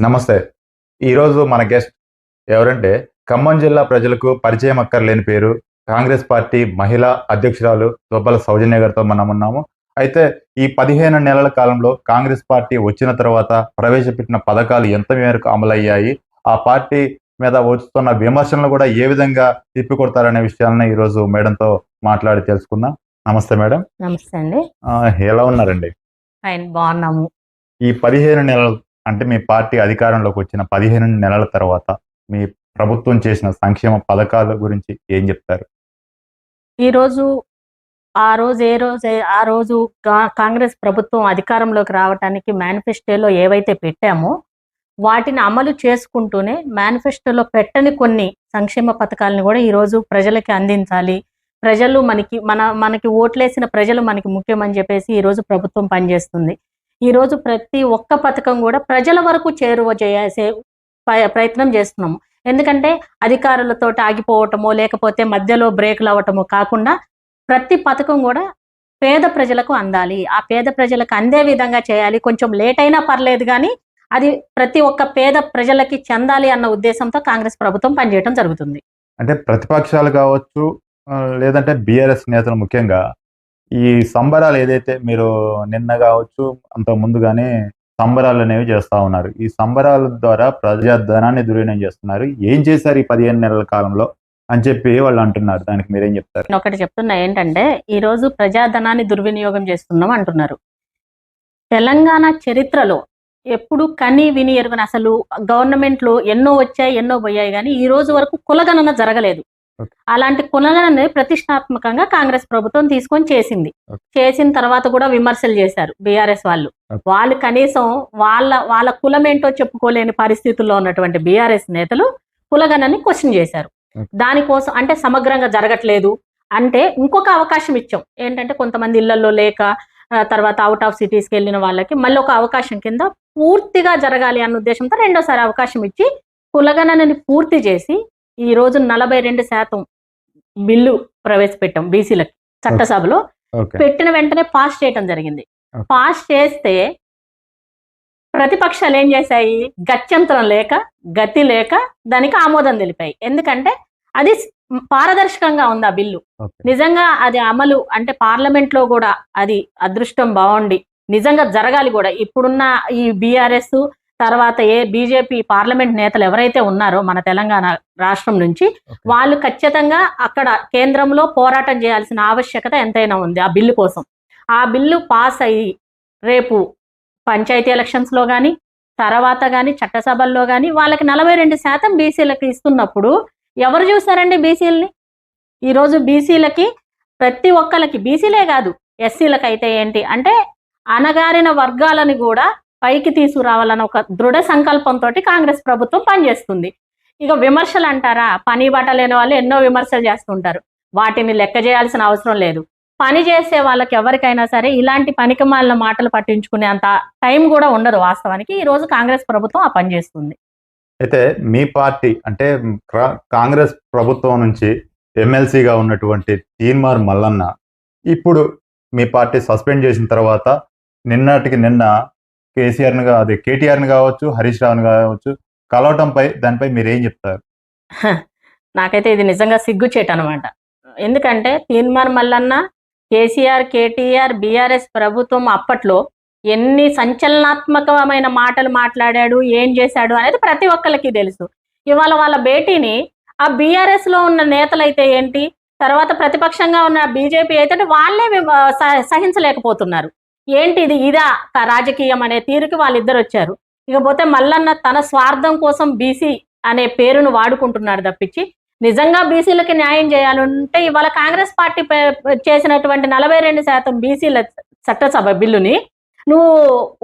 నమస్తే. ఈరోజు మన గెస్ట్ ఎవరంటే ఖమ్మం జిల్లా ప్రజలకు పరిచయం అక్కర్లేని పేరు కాంగ్రెస్ పార్టీ మహిళా అధ్యక్షురాలు దొబ్బల సౌజన్య గారితో మనం ఉన్నాము. అయితే ఈ పదిహేను నెలల కాలంలో కాంగ్రెస్ పార్టీ వచ్చిన తర్వాత ప్రవేశపెట్టిన పథకాలు ఎంత మేరకు అమలయ్యాయి? ఆ పార్టీ మీద వస్తున్న విమర్శలను కూడా ఏ విధంగా తిప్పికొడతారనే విషయాలను ఈరోజు మేడంతో మాట్లాడి తెలుసుకుందాం. నమస్తే మేడం. నమస్తే అండి. ఆ, ఎలా ఉన్నారండి? బాగున్నాము. ఈ పదిహేను నెలలు అంటే మీ పార్టీ అధికారంలోకి వచ్చిన పదిహేను నెలల తర్వాత మీ ప్రభుత్వం చేసిన సంక్షేమ పథకాల గురించి ఏం చెప్తారు? ఈరోజు ఆ రోజు ఏ రోజు ఆ రోజు కా- కాంగ్రెస్ ప్రభుత్వం అధికారంలోకి రావడానికి మేనిఫెస్టోలో ఏవైతే పెట్టామో వాటిని అమలు చేసుకుంటూనే మేనిఫెస్టోలో పెట్టని కొన్ని సంక్షేమ పథకాలను కూడా ఈరోజు ప్రజలకి అందించాలి. ప్రజలు మనకి మన మనకి ఓట్లేసిన ప్రజలు మనకి ముఖ్యమని చెప్పేసి ఈరోజు ప్రభుత్వం పనిచేస్తుంది. ఈరోజు ప్రతి ఒక్క పథకం కూడా ప్రజల వరకు చేరువ చేసే ప్రయత్నం చేస్తున్నాము. ఎందుకంటే అధికారులతో ఆగిపోవటమో లేకపోతే మధ్యలో బ్రేకులు అవ్వటమో కాకుండా ప్రతి పథకం కూడా పేద ప్రజలకు అందాలి. ఆ పేద ప్రజలకు అందే విధంగా చేయాలి. కొంచెం లేట్ అయినా పర్లేదు కానీ అది ప్రతి ఒక్క పేద ప్రజలకి చెందాలి అన్న ఉద్దేశంతో కాంగ్రెస్ ప్రభుత్వం పనిచేయడం జరుగుతుంది. అంటే ప్రతిపక్షాలు కావచ్చు లేదంటే బీఆర్ఎస్ నేతలు ముఖ్యంగా ఈ సంబరాలు ఏదైతే మీరు నిన్న కావచ్చు అంత ముందుగానే సంబరాలు అనేవి చేస్తా ఉన్నారు. ఈ సంబరాల ద్వారా ప్రజాధనాన్ని దుర్వినియోగం చేస్తున్నారు. ఏం చేశారు ఈ పదిహేను నెలల కాలంలో అని చెప్పి వాళ్ళు అంటున్నారు. దానికి మీరేం చెప్తారు? నేను ఒకటి చెప్తున్నా ఏంటంటే ఈ రోజు ప్రజాధనాన్ని దుర్వినియోగం చేస్తున్నాం అంటున్నారు. తెలంగాణ చరిత్రలో ఎప్పుడు కని విని ఎరుగని అసలు గవర్నమెంట్లో ఎన్నో వచ్చాయి ఎన్నో పోయాయి కానీ ఈ రోజు వరకు కులగణన జరగలేదు. అలాంటి కులగణన ప్రతిష్టాత్మకంగా కాంగ్రెస్ ప్రభుత్వం తీసుకొని చేసింది. చేసిన తర్వాత కూడా విమర్శలు చేశారు బీఆర్ఎస్ వాళ్ళు. వాళ్ళు కనీసం వాళ్ళ వాళ్ళ కులం ఏంటో చెప్పుకోలేని పరిస్థితుల్లో ఉన్నటువంటి బీఆర్ఎస్ నేతలు కులగణని క్వశ్చన్ చేశారు. దానికోసం అంటే సమగ్రంగా జరగట్లేదు అంటే ఇంకొక అవకాశం ఇచ్చాం ఏంటంటే కొంతమంది ఇళ్ళలో లేక తర్వాత అవుట్ ఆఫ్ సిటీస్కి వెళ్ళిన వాళ్ళకి మళ్ళీ ఒక అవకాశం కింద పూర్తిగా జరగాలి అన్న ఉద్దేశంతో రెండోసారి అవకాశం ఇచ్చి కులగణనని పూర్తి చేసి ఈ రోజు నలభై రెండు శాతం బిల్లు ప్రవేశపెట్టాం బీసీలకి చట్టసభలో. పెట్టిన వెంటనే పాస్ చేయటం జరిగింది. పాస్ చేస్తే ప్రతిపక్షాలు ఏం చేశాయి? గత్యంతరం లేక గతి లేక దానికి ఆమోదం తెలిపాయి. ఎందుకంటే అది పారదర్శకంగా ఉంది ఆ బిల్లు. నిజంగా అది అమలు అంటే పార్లమెంట్లో కూడా అది అదృష్టం బాగుండి. నిజంగా జరగాలి కూడా. ఇప్పుడున్న ఈ బీఆర్ఎస్ తర్వాత ఏ బీజేపీ పార్లమెంట్ నేతలు ఎవరైతే ఉన్నారో మన తెలంగాణ రాష్ట్రం నుంచి. వాళ్ళు ఖచ్చితంగా అక్కడ కేంద్రంలో పోరాటం చేయాల్సిన ఆవశ్యకత ఎంతైనా ఉంది ఆ బిల్లు కోసం ఆ బిల్లు పాస్ అయ్యి రేపు పంచాయతీ ఎలక్షన్స్లో కానీ తర్వాత కానీ చట్టసభల్లో కానీ వాళ్ళకి నలభై రెండు శాతం బీసీలకు ఇస్తున్నప్పుడు ఎవరు చూస్తారండి బీసీలని ఈరోజు బీసీలకి ప్రతి ఒక్కరికి బీసీలే కాదు ఎస్సీలకు అయితే ఏంటి అంటే అణగారిన వర్గాలని కూడా పైకి తీసుకురావాలన్న ఒక దృఢ సంకల్పంతో కాంగ్రెస్ ప్రభుత్వం పనిచేస్తుంది. ఇక విమర్శలు అంటారా పని బాట లేని వాళ్ళు ఎన్నో విమర్శలు చేస్తుంటారు. వాటిని లెక్క చేయాల్సిన అవసరం లేదు. పని చేసే వాళ్ళకి ఎవరికైనా సరే ఇలాంటి పనికిమాలిన మాటలు పట్టించుకునే అంత టైం కూడా ఉండదు వాస్తవానికి. ఈ రోజు కాంగ్రెస్ ప్రభుత్వం ఆ పని చేస్తుంది. అయితే మీ పార్టీ అంటే కాంగ్రెస్ ప్రభుత్వం నుంచి ఎమ్మెల్సీగా ఉన్నటువంటి తీన్మార్ మల్లన్న ఇప్పుడు మీ పార్టీ సస్పెండ్ చేసిన తర్వాత నిన్నటికి నిన్న కేసీఆర్ని అదే కేటీఆర్ని కావచ్చు హరీష్ రావుని కావచ్చు కలవటంపై దానిపై మీరు ఏం చెప్తారు నాకైతే ఇది నిజంగా సిగ్గుచేటు అనమాట ఎందుకంటే Teenmar Mallanna KCR KTR BRS ప్రభుత్వం అప్పట్లో ఎన్ని సంచలనాత్మకమైన మాటలు మాట్లాడాడు ఏం చేశాడు అనేది ప్రతి ఒక్కరికి తెలుసు. ఇవాళ వాళ్ళ భేటీని ఆ బీఆర్ఎస్లో ఉన్న అయితే ఏంటి? తర్వాత ప్రతిపక్షంగా ఉన్న బీజేపీ అయితే వాళ్ళే సహించలేకపోతున్నారు. ఏంటి ఇది ఇదా రాజకీయం అనే తీరుకి వాళ్ళిద్దరు వచ్చారు. ఇకపోతే మల్లన్న తన స్వార్థం కోసం బీసీ అనే పేరును వాడుకుంటున్నాడు తప్పించి నిజంగా బీసీలకి న్యాయం చేయాలంటే ఇవాళ కాంగ్రెస్ పార్టీ పే- చేసినటువంటి నలభై రెండు శాతం బీసీల చట్టసభ బిల్లుని నువ్వు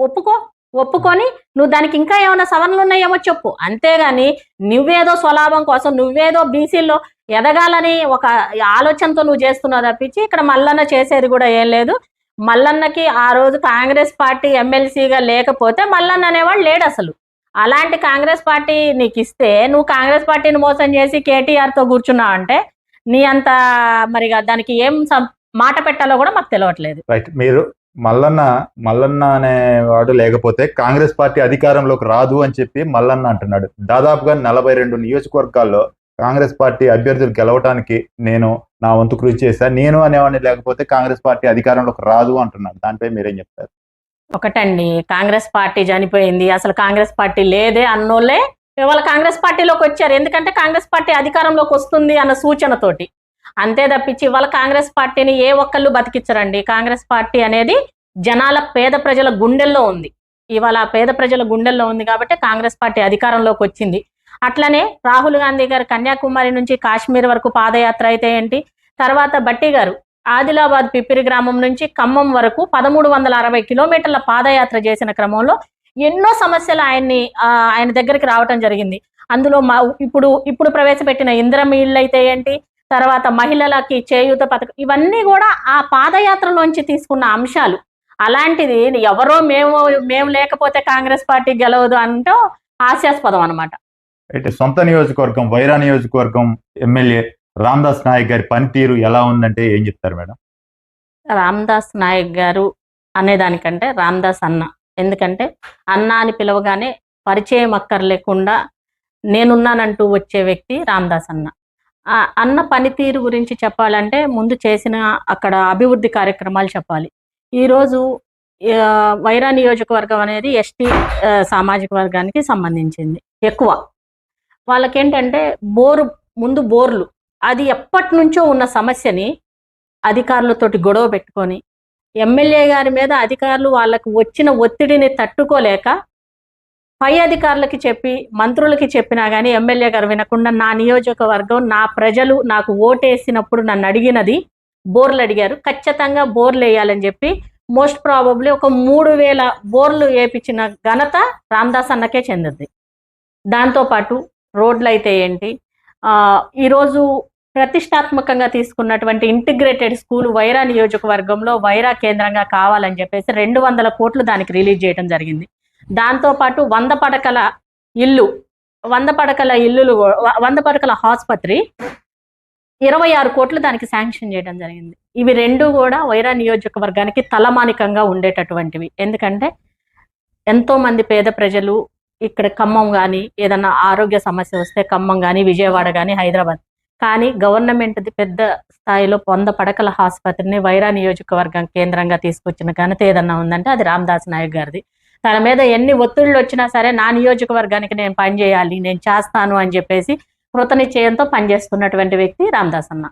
ఒప్పుకో ఒప్పుకొని నువ్వు దానికి ఇంకా ఏమైనా సవరణలు ఉన్నాయేమో చెప్పు. అంతేగాని నువ్వేదో స్వలాభం కోసం నువ్వేదో బీసీల్లో ఎదగాలని ఒక ఆలోచనతో నువ్వు చేస్తున్నావు తప్పించి ఇక్కడ మల్లన్న చేసేది కూడా ఏం లేదు. మల్లన్నకి ఆ రోజు కాంగ్రెస్ పార్టీ ఎమ్మెల్సీగా లేకపోతే మల్లన్న అనేవాడు లేడు అసలు. అలాంటి కాంగ్రెస్ పార్టీ నీకు ఇస్తే నువ్వు కాంగ్రెస్ పార్టీని మోసం చేసి కేటీఆర్తో కూర్చున్నావు అంటే నీ అంత మరి దానికి ఏం మాట పెట్టాలో కూడా మాకు తెలియట్లేదు రైట్. మీరు మల్లన్న మల్లన్న అనేవాడు లేకపోతే కాంగ్రెస్ పార్టీ అధికారంలోకి రాదు అని చెప్పి మల్లన్న అంటున్నాడు. దాదాపుగా నలభై రెండు నియోజకవర్గాల్లో కాంగ్రెస్ పార్టీ అభ్యర్థులు గెలవడానికి నేను నా వంతు కృషి చేశా. నేను అనేవాడిని లేకపోతే కాంగ్రెస్ పార్టీ అధికారంలోకి రాదు అంటున్నాను దానిపై మీరేం చెప్తారు? ఒకటండి. కాంగ్రెస్ పార్టీ చనిపోయింది. అసలు కాంగ్రెస్ పార్టీ లేదే అన్నోళ్ళే ఇవాళ కాంగ్రెస్ పార్టీలోకి వచ్చారు. ఎందుకంటే కాంగ్రెస్ పార్టీ అధికారంలోకి వస్తుంది అన్న సూచనతోటి. అంతే తప్పించి ఇవాళ కాంగ్రెస్ పార్టీని ఏ ఒక్కళ్ళు బతికించరండి. కాంగ్రెస్ పార్టీ అనేది జనాల పేద ప్రజల గుండెల్లో ఉంది. ఇవాళ పేద ప్రజల గుండెల్లో ఉంది కాబట్టి కాంగ్రెస్ పార్టీ అధికారంలోకి వచ్చింది. అట్లనే రాహుల్ గాంధీ గారు కన్యాకుమారి నుంచి కాశ్మీర్ వరకు పాదయాత్ర అయితే ఏంటి? తర్వాత బట్టి గారు ఆదిలాబాద్ పిప్పిరి గ్రామం నుంచి ఖమ్మం వరకు పదమూడు వందల అరవై కిలోమీటర్ల పాదయాత్ర చేసిన క్రమంలో ఎన్నో సమస్యలు ఆయన్ని ఆయన దగ్గరికి రావటం జరిగింది. అందులో మా ఇప్పుడు ఇప్పుడు ప్రవేశపెట్టిన ఇందిరమ్మ ఇళ్ళు అయితే ఏంటి? తర్వాత మహిళలకి చేయూత పథకం ఇవన్నీ కూడా ఆ పాదయాత్రలోంచి తీసుకున్న అంశాలు. అలాంటిది ఎవరో మేము మేము లేకపోతే కాంగ్రెస్ పార్టీ గెలవదు అంటూ హాస్యాస్పదం అనమాట అయితే సొంత నియోజకవర్గం వైరా నియోజకవర్గం ఎమ్మెల్యే రామ్దాస్ నాయక్ గారి పనితీరు ఎలా ఉందంటే ఏం చెప్తారు మేడం? రామ్దాస్ నాయక్ గారు అనేదానికంటే రామ్దాస్ అన్న. ఎందుకంటే అన్న అని పిలవగానే పరిచయం అక్కర్లేకుండా నేనున్నానంటూ వచ్చే వ్యక్తి రామ్దాస్ అన్న. ఆ అన్న పనితీరు గురించి చెప్పాలంటే ముందు చేసిన అక్కడ అభివృద్ధి కార్యక్రమాలు చెప్పాలి. ఈరోజు వైరా నియోజకవర్గం అనేది ఎస్టీ సామాజిక వర్గానికి సంబంధించింది. ఎక్కువ. వాళ్ళకేంటంటే బోరు ముందు బోర్లు. అది ఎప్పటి నుంచో ఉన్న సమస్యని అధికారులతోటి గొడవ పెట్టుకొని ఎమ్మెల్యే గారి మీద అధికారులు వాళ్ళకు వచ్చిన ఒత్తిడిని తట్టుకోలేక పై అధికారులకి చెప్పి మంత్రులకి చెప్పినా కానీ ఎమ్మెల్యే గారు వినకుండా నా నియోజకవర్గం నా ప్రజలు నాకు ఓటేసినప్పుడు నన్ను అడిగినది బోర్లు అడిగారు. ఖచ్చితంగా బోర్లు వేయాలని చెప్పి మోస్ట్ ప్రాబబ్లీ ఒక మూడు వేల బోర్లు వేపించిన ఘనత రామ్దాస్ అన్నకే చెందింది. దాంతోపాటు రోడ్లు అయితే ఏంటి ఈరోజు ప్రతిష్టాత్మకంగా తీసుకున్నటువంటి ఇంటిగ్రేటెడ్ స్కూల్ వైరా నియోజకవర్గంలో వైరా కేంద్రంగా కావాలని చెప్పేసి రెండు వందల కోట్లు దానికి రిలీజ్ చేయడం జరిగింది. దాంతోపాటు వంద పడకల ఇల్లు వంద పడకల ఇల్లులు వంద పడకల ఆసుపత్రి ఇరవై ఆరు కోట్లు దానికి శాంక్షన్ చేయడం జరిగింది. ఇవి రెండు కూడా వైరా నియోజకవర్గానికి తలమానికంగా ఉండేటటువంటివి. ఎందుకంటే ఎంతో మంది పేద ప్రజలు ఇక్కడ ఖమ్మం కానీ ఏదన్నా ఆరోగ్య సమస్య వస్తే ఖమ్మం కానీ విజయవాడ కానీ హైదరాబాద్. కానీ గవర్నమెంట్ పెద్ద స్థాయిలో వంద పడకల ఆసుపత్రిని వైరా నియోజకవర్గం కేంద్రంగా తీసుకొచ్చిన ఘనత ఏదన్నా ఉందంటే అది రామదాస్ నాయక్ గారిది. తన మీద ఎన్ని ఒత్తిళ్ళు వచ్చినా సరే నా నియోజకవర్గానికి నేను పనిచేయాలి నేను చేస్తాను అని చెప్పేసి కృతనిశ్చయంతో పనిచేస్తున్నటువంటి వ్యక్తి రామదాస్ అన్న.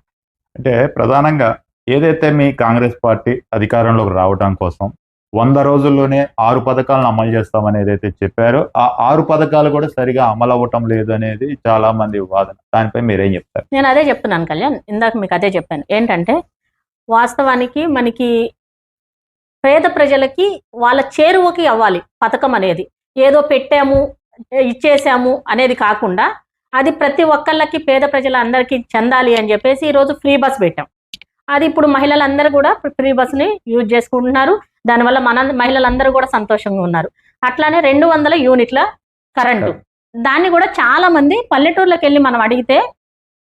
అంటే ప్రధానంగా ఏదైతే మీ కాంగ్రెస్ పార్టీ అధికారంలోకి రావడం కోసం వంద రోజుల్లోనే ఆరు పథకాలను అమలు చేస్తామని ఏదైతే చెప్పారో. ఆ ఆరు పథకాలు కూడా సరిగా అమలు అవ్వటం లేదు అనేది చాలా మంది వాదన. దానిపై మీరేం చెప్తారు? నేను అదే చెప్తున్నాను కళ్యాణ్. ఇందాక మీకు అదే చెప్పాను. ఏంటంటే వాస్తవానికి మనకి పేద ప్రజలకి వాళ్ళ చేరువకి అవ్వాలి పథకం అనేది. ఏదో పెట్టాము ఇచ్చేసాము అనేది కాకుండా అది ప్రతి ఒక్కళ్ళకి పేద ప్రజలందరికీ చెందాలి అని చెప్పేసి ఈరోజు ఫ్రీ బస్ పెట్టాం. అది ఇప్పుడు మహిళలందరూ కూడా ఫ్రీ బస్ని యూజ్ చేసుకుంటున్నారు. దానివల్ల మన మహిళలందరూ కూడా సంతోషంగా ఉన్నారు. అట్లానే రెండు వందల యూనిట్ల కరెంటు. దాన్ని కూడా చాలా మంది పల్లెటూర్లకు వెళ్ళి మనం అడిగితే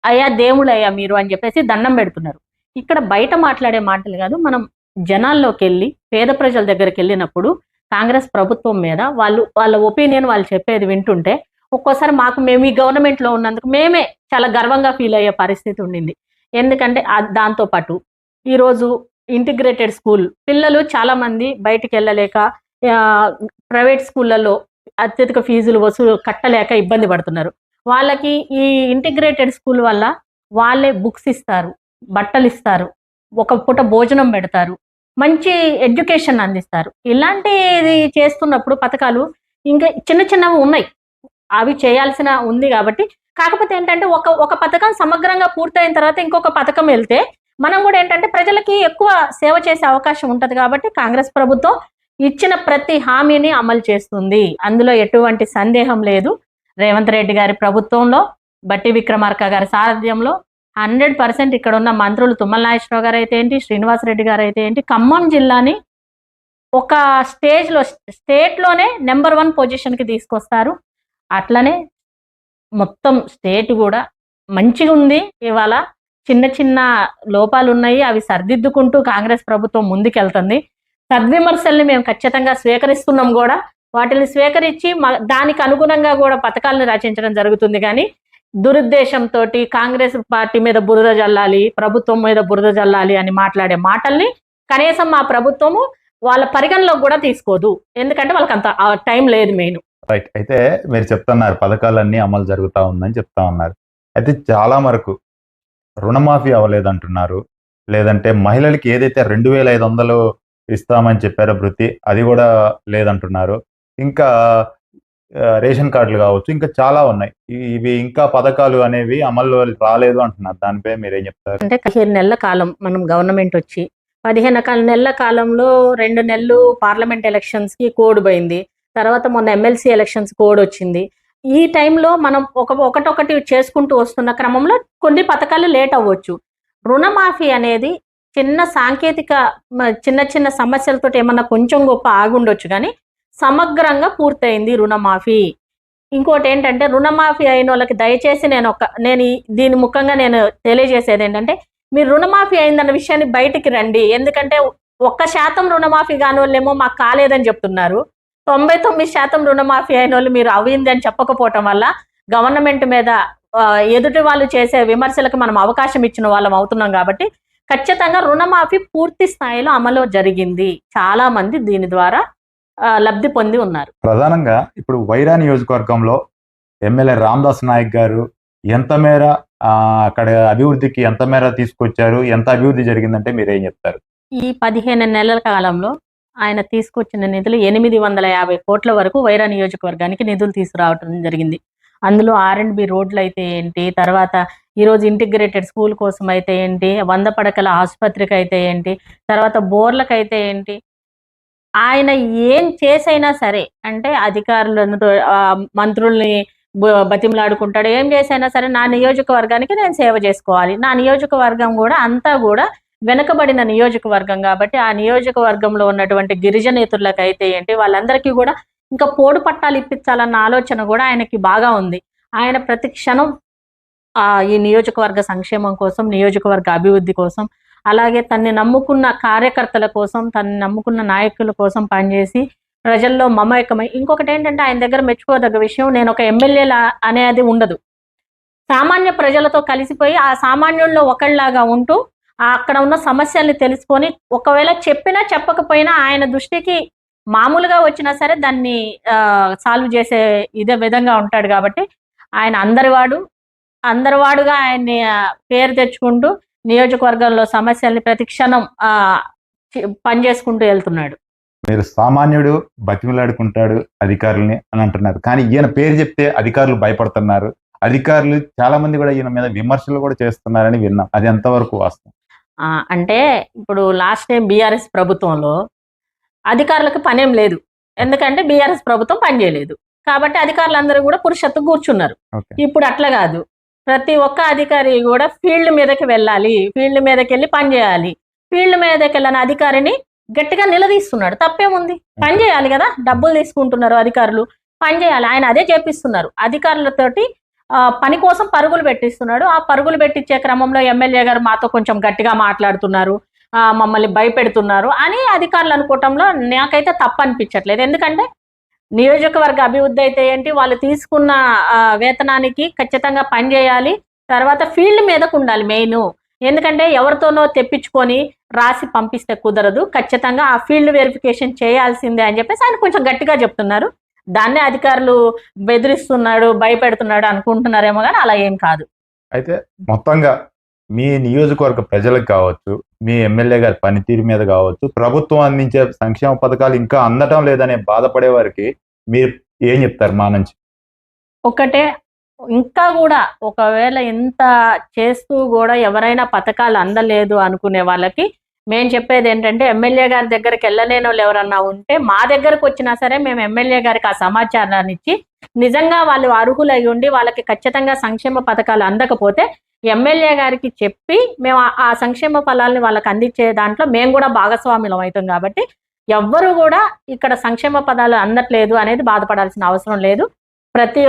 అయ్యా దేవుళ్ళు అయ్యా మీరు అని చెప్పేసి దండం పెడుతున్నారు. ఇక్కడ బయట మాట్లాడే మాటలు కాదు మనం జనాల్లోకి వెళ్ళి పేద ప్రజల దగ్గరికి వెళ్ళినప్పుడు కాంగ్రెస్ ప్రభుత్వం మీద వాళ్ళు వాళ్ళ ఒపీనియన్ వాళ్ళు చెప్పేది వింటుంటే ఒక్కోసారి మాకు మేము ఈ గవర్నమెంట్లో ఉన్నందుకు మేమే చాలా గర్వంగా ఫీల్ అయ్యే పరిస్థితి ఉండింది. ఎందుకంటే ఆ- దాంతో పాటు ఈరోజు ఇంటిగ్రేటెడ్ స్కూల్ పిల్లలు చాలా మంది బయటికి వెళ్ళలేక ప్రైవేట్ స్కూళ్ళల్లో అత్యధిక ఫీజులు వసూలు కట్టలేక ఇబ్బంది పడుతున్నారు. వాళ్ళకి ఈ ఇంటిగ్రేటెడ్ స్కూల్ వల్ల వాళ్ళే బుక్స్ ఇస్తారు బట్టలు ఇస్తారు ఒక పూట భోజనం పెడతారు మంచి ఎడ్యుకేషన్ అందిస్తారు. ఇలాంటిది చేస్తున్నప్పుడు పథకాలు ఇంకా చిన్న చిన్నవి ఉన్నాయి. అవి చేయాల్సిన ఉంది కాబట్టి కాకపోతే ఏంటంటే ఒక ఒక పథకం సమగ్రంగా పూర్తయిన తర్వాత ఇంకొక పథకం వెళ్తే మనం కూడా ఏంటంటే ప్రజలకి ఎక్కువ సేవ చేసే అవకాశం ఉంటుంది కాబట్టి కాంగ్రెస్ ప్రభుత్వం ఇచ్చిన ప్రతి హామీని అమలు చేస్తుంది. అందులో ఎటువంటి సందేహం లేదు. రేవంత్ రెడ్డి గారి ప్రభుత్వంలో బట్టి విక్రమార్క గారి సారథ్యంలో హండ్రెడ్ పర్సెంట్ ఇక్కడ ఉన్న మంత్రులు తుమ్మల నాగేశ్వరరావు గారు అయితే ఏంటి శ్రీనివాస్ రెడ్డి గారు అయితే ఏంటి ఖమ్మం జిల్లాని ఒక స్టేజ్లో స్టేట్లోనే నెంబర్ వన్ పొజిషన్కి తీసుకొస్తారు. అట్లనే మొత్తం స్టేట్ కూడా మంచిగా ఉంది ఇవాళ. చిన్న చిన్న లోపాలు ఉన్నాయి అవి సరిదిద్దుకుంటూ కాంగ్రెస్ ప్రభుత్వం ముందుకెళ్తుంది. సద్విమర్శల్ని మేము ఖచ్చితంగా స్వీకరిస్తున్నాం కూడా. వాటిని స్వీకరించి దానికి అనుగుణంగా కూడా పథకాలను రచించడం జరుగుతుంది కానీ దురుద్దేశంతో కాంగ్రెస్ పార్టీ మీద బురద జల్లాలి ప్రభుత్వం మీద బురద జల్లాలి అని మాట్లాడే మాటల్ని కనీసం మా ప్రభుత్వము వాళ్ళ పరిగణలోకి కూడా తీసుకోదు. ఎందుకంటే వాళ్ళకి అంత టైం లేదు మెయిన్. రైట్. అయితే మీరు చెప్తున్నారు పథకాలన్నీ అమలు జరుగుతూ ఉందని చెప్తా ఉన్నారు. అయితే చాలా వరకు రుణమాఫీ అవ్వలేదంటున్నారు. లేదంటే మహిళలకి ఏదైతే రెండు వేల ఐదు వందలు ఇస్తామని చెప్పారో వృత్తి అది కూడా లేదంటున్నారు. ఇంకా రేషన్ కార్డులు కావచ్చు ఇంకా చాలా ఉన్నాయి. ఇవి ఇంకా పథకాలు అనేవి అమలు రాలేదు అంటున్నారు. దానిపై మీరేం చెప్తారు? అంటే పదిహేను నెలల కాలం మనం గవర్నమెంట్ వచ్చి పదిహేను నెలల కాలంలో రెండు నెలలు పార్లమెంట్ ఎలక్షన్స్కి కోడ్ పోయింది. తర్వాత మొన్న ఎమ్మెల్సీ ఎలక్షన్స్ కోడ్ వచ్చింది. ఈ టైంలో మనం ఒక ఒకటొకటి చేసుకుంటూ వస్తున్న క్రమంలో కొన్ని పథకాలు లేట్ అవ్వచ్చు. రుణమాఫీ అనేది చిన్న సాంకేతిక చిన్న చిన్న సమస్యలతో ఏమన్నా కొంచెం గొప్ప ఆగుండొచ్చు కానీ సమగ్రంగా పూర్తయింది రుణమాఫీ. ఇంకోటి ఏంటంటే రుణమాఫీ అయిన వాళ్ళకి దయచేసి నేను ఒక నేను దీని ముఖంగా నేను తెలియజేసేది ఏంటంటే మీరు రుణమాఫీ అయిందన్న విషయాన్ని బయటికి రండి. ఎందుకంటే ఒక్క శాతం రుణమాఫీ కాని వాళ్ళేమో మాకు కాలేదని చెప్తున్నారు. తొంభై తొమ్మిది శాతం రుణమాఫీ అయిన వాళ్ళు మీరు అవింది అని చెప్పకపోవటం వల్ల గవర్నమెంట్ మీద ఎదుటి వాళ్ళు చేసే విమర్శలకు మనం అవకాశం ఇచ్చిన వాళ్ళం అవుతున్నాం కాబట్టి ఖచ్చితంగా రుణమాఫీ పూర్తి స్థాయిలో అమలు జరిగింది. చాలా మంది దీని ద్వారా లబ్ధి పొంది ఉన్నారు. ప్రధానంగా ఇప్పుడు వైరా నియోజకవర్గంలో ఎమ్మెల్యే రామదాస్ నాయక్ గారు ఎంత మేర అక్కడ అభివృద్ధికి ఎంత మేర తీసుకొచ్చారు ఎంత అభివృద్ధి జరిగిందంటే మీరేం చెప్తారు? ఈ పదిహేను నెలల కాలంలో ఆయన తీసుకొచ్చిన నిధులు ఎనిమిది వందల యాభై కోట్ల వరకు వైరా నియోజకవర్గానికి నిధులు తీసుకురావటం జరిగింది. అందులో ఆర్ అండ్ బి రోడ్లు అయితే ఏంటి తర్వాత ఈరోజు ఇంటిగ్రేటెడ్ స్కూల్ కోసం అయితే ఏంటి వంద పడకల ఆసుపత్రికి అయితే ఏంటి తర్వాత బోర్లకు అయితే ఏంటి ఆయన ఏం చేసైనా సరే అంటే అధికారులను మంత్రుల్ని బ- బతిమలాడుకుంటాడు. ఏం చేసైనా సరే నా నియోజకవర్గానికి నేను సేవ చేసుకోవాలి. నా నియోజకవర్గం కూడా అంతా కూడా వెనకబడిన నియోజకవర్గం కాబట్టి ఆ నియోజకవర్గంలో ఉన్నటువంటి గిరిజనేతులకు అయితే ఏంటి వాళ్ళందరికీ కూడా ఇంకా పోడు పట్టాలు ఇప్పించాలన్న ఆలోచన కూడా ఆయనకి బాగా ఉంది. ఆయన ప్రతి క్షణం ఆ ఈ నియోజకవర్గ సంక్షేమం కోసం నియోజకవర్గ అభివృద్ధి కోసం అలాగే తన్ని నమ్ముకున్న కార్యకర్తల కోసం తన్ని నమ్ముకున్న నాయకుల కోసం పనిచేసి ప్రజల్లో మమేకమై ఇంకొకటి ఏంటంటే ఆయన దగ్గర మెచ్చుకోదగ్గ విషయం నేను ఒక ఎమ్మెల్యే అనేది ఉండదు. సామాన్య ప్రజలతో కలిసిపోయి ఆ సామాన్యుల్లో ఒకళ్ళలాగా ఉంటూ అక్కడ ఉన్న సమస్యల్ని తెలుసుకొని ఒకవేళ చెప్పినా చెప్పకపోయినా ఆయన దృష్టికి మామూలుగా వచ్చినా సరే దాన్ని సాల్వ్ చేసే ఇదే విధంగా ఉంటాడు కాబట్టి ఆయన అందరివాడు అందరివాడుగా ఆయన్ని పేరు తెచ్చుకుంటూ నియోజకవర్గంలో సమస్యల్ని ప్రతిక్షణం ఆ, పనిచేసుకుంటూ వెళ్తున్నాడు. మీరు సామాన్యుడు బతిమలాడుకుంటాడు అధికారుల్ని అని అంటున్నారు. కానీ ఈయన పేరు చెప్తే అధికారులు భయపడుతున్నారు. అధికారులు చాలా మంది కూడా ఈయన మీద విమర్శలు కూడా చేస్తున్నారని విన్నాం. అది ఎంతవరకు వాస్తవం? అంటే ఇప్పుడు లాస్ట్ టైం బీఆర్ఎస్ ప్రభుత్వంలో అధికారులకు పనేం లేదు. ఎందుకంటే బీఆర్ఎస్ ప్రభుత్వం పనిచేయలేదు కాబట్టి అధికారులందరూ కూడా పురుషత్వం కూర్చున్నారు. ఇప్పుడు అట్లా కాదు. ప్రతి ఒక్క అధికారి కూడా ఫీల్డ్ మీదకి వెళ్ళాలి. ఫీల్డ్ మీదకి వెళ్ళి పని చేయాలి. ఫీల్డ్ మీదకి వెళ్ళిన అధికారిని గట్టిగా నిలదీస్తున్నాడు. తప్పేముంది? పని చేయాలి కదా. డబ్బులు తీసుకుంటున్నారు అధికారులు. పని చేయాలి. ఆయన అదే చేపిస్తున్నారు. అధికారులతోటి పని కోసం పరుగులు పెట్టిస్తున్నాడు. ఆ పరుగులు పెట్టించే క్రమంలో ఎమ్మెల్యే గారు మాతో కొంచెం గట్టిగా మాట్లాడుతున్నారు. మమ్మల్ని భయపెడుతున్నారు అని అధికారులు అనుకోవటంలో నాకైతే తప్పు అనిపించట్లేదు ఎందుకంటే నియోజకవర్గ అభివృద్ధి అయితే ఏంటి? వాళ్ళు తీసుకున్న వేతనానికి ఖచ్చితంగా పని చేయాలి. తర్వాత ఫీల్డ్ మీదకు ఉండాలి మెయిన్. ఎందుకంటే ఎవరితోనో తెప్పించుకొని రాసి పంపిస్తే కుదరదు. ఖచ్చితంగా ఆ ఫీల్డ్ వెరిఫికేషన్ చేయాల్సిందే అని చెప్పేసి ఆయన కొంచెం గట్టిగా చెప్తున్నారు. దాన్నే అధికారులు బెదిరిస్తున్నాడు భయపెడుతున్నాడు అనుకుంటున్నారేమో కానీ అలా ఏం కాదు. అయితే మొత్తంగా మీ నియోజకవర్గ ప్రజలకు కావచ్చు మీ ఎమ్మెల్యే గారి పనితీరు మీద కావచ్చు ప్రభుత్వం అందించే సంక్షేమ పథకాలు ఇంకా అందటం లేదనే బాధపడే వారికి మీరు ఏం చెప్తారు మా నుంచి? ఒకటే ఇంకా కూడా ఒకవేళ ఇంత చేస్తూ కూడా ఎవరైనా పథకాలు అందలేదు అనుకునే వాళ్ళకి మేము చెప్పేది ఏంటంటే ఎమ్మెల్యే గారి దగ్గరికి వెళ్ళలేని వాళ్ళు ఎవరన్నా ఉంటే మా దగ్గరకు వచ్చినా సరే మేము ఎమ్మెల్యే గారికి ఆ సమాచారాన్ని ఇచ్చి నిజంగా వాళ్ళు అర్హులై ఉండి వాళ్ళకి ఖచ్చితంగా సంక్షేమ పథకాలు అందకపోతే ఎమ్మెల్యే గారికి చెప్పి మేము ఆ- సంక్షేమ ఫలాల్ని వాళ్ళకి అందించే దాంట్లో మేము కూడా భాగస్వాములం అవుతాం కాబట్టి ఎవ్వరు కూడా ఇక్కడ సంక్షేమ పదాలు అందట్లేదు అనేది బాధపడాల్సిన అవసరం లేదు. ప్రతి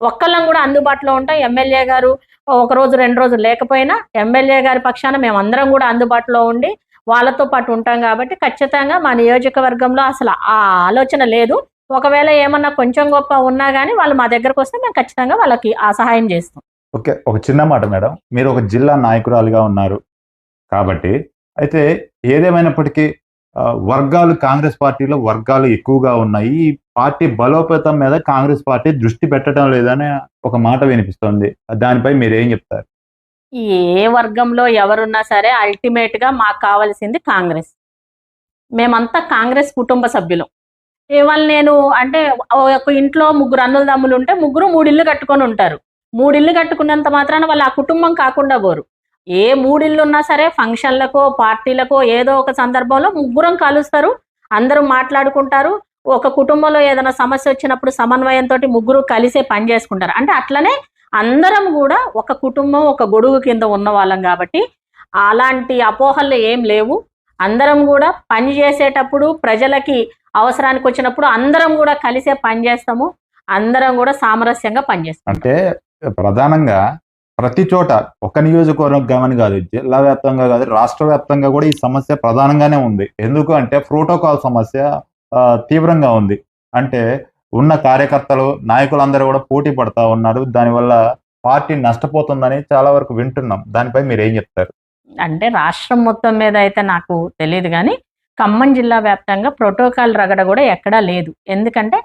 ఒక్కళ్ళం కూడా అందుబాటులో ఉంటాం. ఎమ్మెల్యే గారు ఒక రోజు రెండు రోజులు లేకపోయినా ఎమ్మెల్యే గారి పక్షాన మేము అందరం కూడా అందుబాటులో ఉండి వాళ్ళతో పాటు ఉంటాం కాబట్టి ఖచ్చితంగా మా నియోజకవర్గంలో అసలు ఆ ఆలోచన లేదు. ఒకవేళ ఏమన్నా కొంచెం గొప్ప ఉన్నా కానీ వాళ్ళు మా దగ్గరకు వస్తే మేము ఖచ్చితంగా వాళ్ళకి ఆ సహాయం చేస్తాం. ఓకే ఒక చిన్న మాట మేడం. మీరు ఒక జిల్లా నాయకురాలుగా ఉన్నారు కాబట్టి అయితే ఏదేమైనప్పటికీ వర్గాలు కాంగ్రెస్ పార్టీలో వర్గాలు ఎక్కువగా ఉన్నాయి. ఈ పార్టీ బలోపేతం మీద కాంగ్రెస్ పార్టీ దృష్టి పెట్టడం లేదని ఒక మాట వినిపిస్తుంది. దానిపై మీరు ఏం చెప్తారు? ఏ వర్గంలో ఎవరున్నా సరే అల్టిమేట్గా మాకు కావాల్సింది కాంగ్రెస్. మేమంతా కాంగ్రెస్ కుటుంబ సభ్యులం. ఇవాళ నేను అంటే ఒక ఇంట్లో ముగ్గురు అన్నుల దమ్ములు ఉంటే ముగ్గురు మూడిళ్ళు కట్టుకొని ఉంటారు. మూడిళ్ళు కట్టుకున్నంత మాత్రాన వాళ్ళు ఆ కుటుంబం కాకుండా పోరు. ఏ మూడిళ్ళు ఉన్నా సరే ఫంక్షన్లకో పార్టీలకో ఏదో ఒక సందర్భంలో ముగ్గురం కలుస్తారు. అందరూ మాట్లాడుకుంటారు. ఒక కుటుంబంలో ఏదైనా సమస్య వచ్చినప్పుడు సమన్వయంతో ముగ్గురు కలిసే పని చేసుకుంటారు. అంటే అట్లనే అందరం కూడా ఒక కుటుంబం ఒక గొడుగు కింద ఉన్న వాళ్ళం కాబట్టి అలాంటి అపోహలు ఏం లేవు. అందరం కూడా పని చేసేటప్పుడు ప్రజలకి అవసరానికి వచ్చినప్పుడు అందరం కూడా కలిసే పని చేస్తాము. అందరం కూడా సామరస్యంగా పనిచేస్తాం అంటే ప్రధానంగా ప్రతి చోట ఒక నియోజకవర్గమని కాదు జిల్లా వ్యాప్తంగా కాదు రాష్ట్ర వ్యాప్తంగా కూడా ఈ సమస్య ప్రధానంగానే ఉంది. ఎందుకు అంటే ప్రోటోకాల్ సమస్య తీవ్రంగా ఉంది. అంటే ఉన్న కార్యకర్తలు నాయకులందరూ కూడా పోటీ పడతా ఉన్నారు. దానివల్ల పార్టీ నష్టపోతుందని చాలా వరకు వింటున్నాం. దానిపై మీరు ఏం చెప్తారు? అంటే రాష్ట్రం మొత్తం మీద అయితే నాకు తెలియదు కానీ ఖమ్మం జిల్లా వ్యాప్తంగా ప్రోటోకాల్ రగడ కూడా ఎక్కడా లేదు. ఎందుకంటే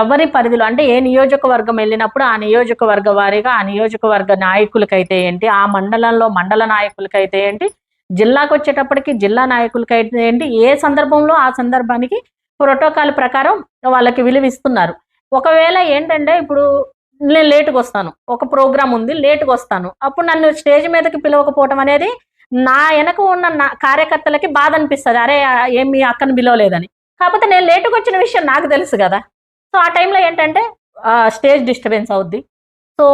ఎవరి పరిధిలో అంటే ఏ నియోజకవర్గం వెళ్ళినప్పుడు ఆ నియోజకవర్గ వారీగా ఆ నియోజకవర్గ నాయకులకైతే ఏంటి ఆ మండలంలో మండల నాయకులకైతే ఏంటి జిల్లాకు వచ్చేటప్పటికి జిల్లా నాయకులకైతే ఏంటి ఏ సందర్భంలో ఆ సందర్భానికి ప్రోటోకాల్ ప్రకారం వాళ్ళకి విలువ ఇస్తున్నారు ఒకవేళ ఏంటంటే ఇప్పుడు నేను లేటుగా వస్తాను. ఒక ప్రోగ్రామ్ ఉంది లేటుగా వస్తాను. అప్పుడు నన్ను స్టేజ్ మీదకి పిలవకపోవటం అనేది నా వెనక ఉన్న నా కార్యకర్తలకి బాధ అనిపిస్తుంది. అరే ఏమి అక్కను పిలవలేదని. కాకపోతే నేను లేటుగా వచ్చిన విషయం నాకు తెలుసు కదా. సో ఆ టైంలో ఏంటంటే స్టేజ్ డిస్టర్బెన్స్ అవుద్ది. సో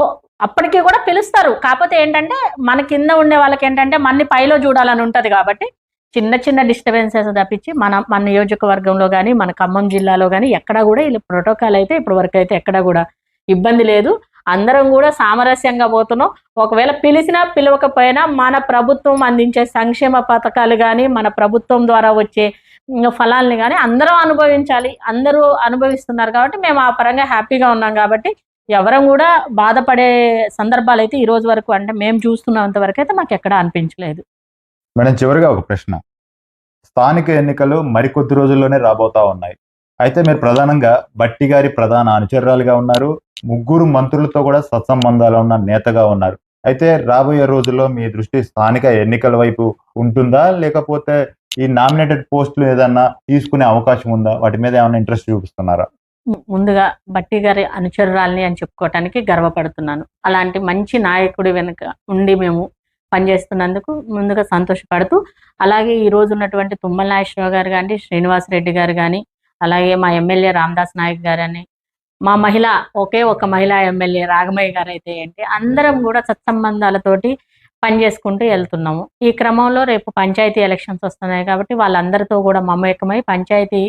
అప్పటికి కూడా పిలుస్తారు. కాకపోతే ఏంటంటే మన కింద ఉండే వాళ్ళకి ఏంటంటే మన్ని పైలో చూడాలని ఉంటుంది కాబట్టి చిన్న చిన్న డిస్టర్బెన్సెస్ తప్పించి మన మన నియోజకవర్గంలో కానీ మన ఖమ్మం జిల్లాలో కానీ ఎక్కడా కూడా ఇలా ప్రోటోకాల్ అయితే ఇప్పటి వరకు అయితే ఎక్కడా కూడా ఇబ్బంది లేదు. అందరం కూడా సామరస్యంగా పోతున్నాం. ఒకవేళ పిలిచినా పిలవకపోయినా మన ప్రభుత్వం అందించే సంక్షేమ పథకాలు కానీ మన ప్రభుత్వం ద్వారా వచ్చే ఫలాల్ని కానీ అందరం అనుభవించాలి. అందరూ అనుభవిస్తున్నారు కాబట్టి మేము ఆ పరంగా హ్యాపీగా ఉన్నాం కాబట్టి ఎవరం కూడా బాధపడే సందర్భాలు అయితే ఈ రోజు వరకు అంటే మేము చూస్తున్నంత వరకు అయితే మాకు ఎక్కడ అనిపించలేదు. మేడం చివరిగా ఒక ప్రశ్న. స్థానిక ఎన్నికలు మరికొద్ది రోజుల్లోనే రాబోతా ఉన్నాయి. అయితే మీరు ప్రధానంగా బట్టి గారి ప్రధాన అనుచరురాలుగా ఉన్నారు. ముగ్గురు మంత్రులతో కూడా సత్సంబంధాలు ఉన్న నేతగా ఉన్నారు. అయితే రాబోయే రోజుల్లో మీ దృష్టి స్థానిక ఎన్నికల వైపు ఉంటుందా? లేకపోతే ఈ నామినేటెడ్ పోస్టులు ఏదన్నా తీసుకునే అవకాశం ఉందా? వాటి మీద ఏమైనా ఇంట్రెస్ట్ చూపిస్తున్నారా? ముందుగా బట్టి గారి అనుచరురాలని అని చెప్పుకోవటానికి గర్వపడుతున్నాను. అలాంటి మంచి నాయకుడి వెనుక ఉండి మేము పనిచేస్తున్నందుకు ముందుగా సంతోషపడుతూ అలాగే ఈ రోజు ఉన్నటువంటి తుమ్మల నాగేశ్వరరావు గారు కానీ శ్రీనివాస్ రెడ్డి గారు కానీ అలాగే మా ఎమ్మెల్యే రామదాస్ నాయక్ గారు అని మా మహిళ ఒకే ఒక మహిళా ఎమ్మెల్యే రాగమయ్య గారు అయితే ఏంటి అందరం కూడా సత్సంబంధాలతోటి పనిచేసుకుంటూ వెళ్తున్నాము. ఈ క్రమంలో రేపు పంచాయతీ ఎలక్షన్స్ వస్తున్నాయి కాబట్టి వాళ్ళందరితో కూడా మమేకమై పంచాయతీ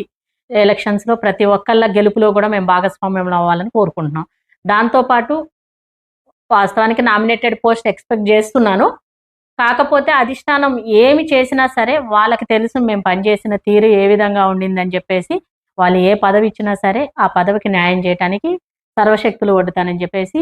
ఎలక్షన్స్లో ప్రతి ఒక్కళ్ళ గెలుపులో కూడా మేము భాగస్వామ్యం అవ్వాలని కోరుకుంటున్నాం. దాంతో పాటు వాస్తవానికి నామినేటెడ్ పోస్ట్ ఎక్స్పెక్ట్ చేస్తున్నాను. కాకపోతే అధిష్టానం ఏమి చేసినా సరే వాళ్ళకి తెలుసు మేము పనిచేసిన తీరు ఏ విధంగా ఉండిందని చెప్పేసి వాళ్ళు ఏ పదవి ఇచ్చినా సరే ఆ పదవికి న్యాయం చేయడానికి సర్వశక్తులు వడ్డుతానని చెప్పేసి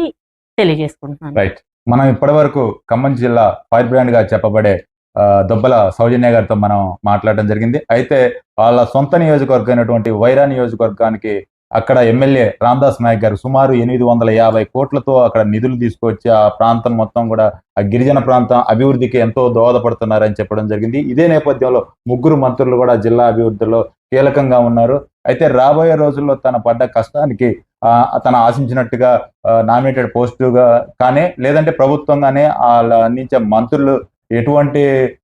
తెలియజేసుకుంటున్నాను. రైట్ మనం ఇప్పటి వరకు ఖమ్మం జిల్లా ఫైర్ బ్రాండ్గా చెప్పబడే ఆ, దొబ్బల సౌజన్య గారితో మనం మాట్లాడడం జరిగింది. అయితే వాళ్ళ సొంత నియోజకవర్గం అయినటువంటి వైరా నియోజకవర్గానికి అక్కడ ఎమ్మెల్యే రామదాస్ నాయక్ గారు సుమారు ఎనిమిది వందల యాభై కోట్లతో అక్కడ నిధులు తీసుకొచ్చి ఆ ప్రాంతం మొత్తం కూడా ఆ గిరిజన ప్రాంతం అభివృద్ధికి ఎంతో దోహదపడుతున్నారని చెప్పడం జరిగింది. ఇదే నేపథ్యంలో ముగ్గురు మంత్రులు కూడా జిల్లా అభివృద్ధిలో కీలకంగా ఉన్నారు. అయితే రాబోయే రోజుల్లో తన పడ్డ కష్టానికి తను ఆశించినట్టుగా నామినేటెడ్ పోస్టుగా కానీ లేదంటే ప్రభుత్వంగానే వాళ్ళ అందించే మంత్రులు ఎటువంటి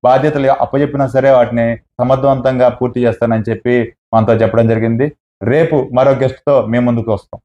బాధ్యతలు అప్పచెప్పినా సరే వాటిని సమర్థవంతంగా పూర్తి చేస్తానని చెప్పి మనతో చెప్పడం జరిగింది. రేపు మరో గెస్ట్తో మేము ముందుకు వస్తాం.